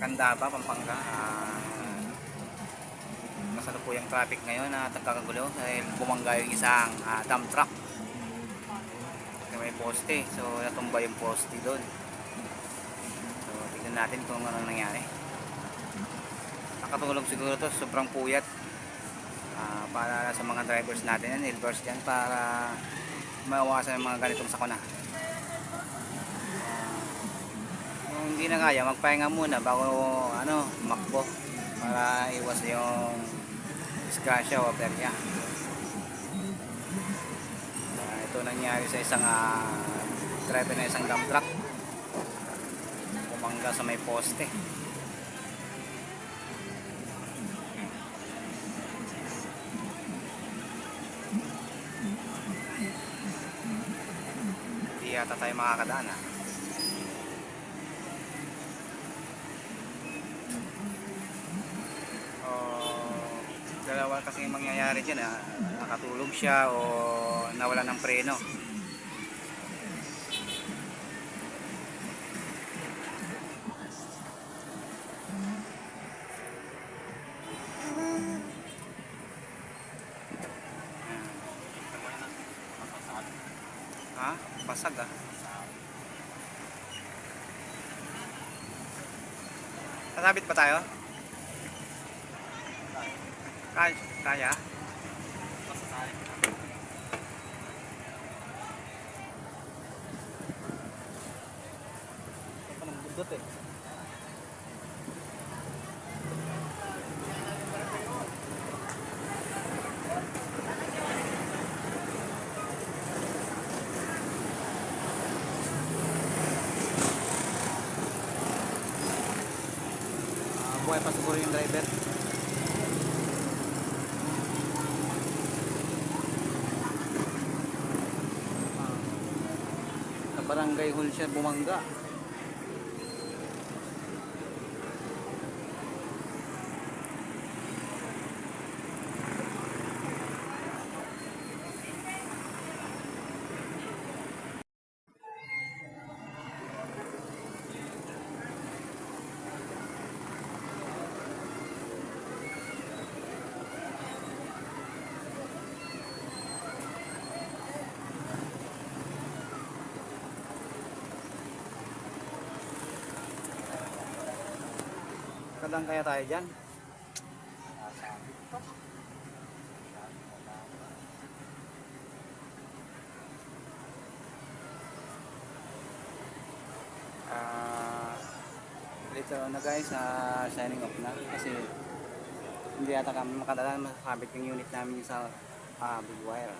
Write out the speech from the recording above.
Candaba, Pampanga. Uh, masalukuyang traffic ngayon at nagkakagulo dahil bumangga yung isang ah, dump truck. Kaya may poste. So natumba yung poste doon. So tignan natin kung ano nangyari. Nakatulog siguro to sobrang puyat. Ah, para sa mga drivers natin yan, helpers dyan para mawasan yung mga ganitong sakuna. Hindi na kaya, magpahinga muna bago ano, makbo para iwas yung disgrasya o aperya. Ah, ito nangyari sa isang ah, driver na isang dump truck. Pumangga sa may poste. Hindi yata tayo makakadaan ah. o dalawa kasi mangyayari dyan ah. nakatulog siya o nawala ng preno ha? basag ah Sasabit pa tayo? Kaya? Kaya? eh. Ah, buhay pa siguro yung driver. Barangay hall siya bumangga. Kadang kaya tayo dyan. Ah, dito na guys, ah, signing off na kasi hindi yata kami makadala makakabit yung unit namin sa ah, big wire.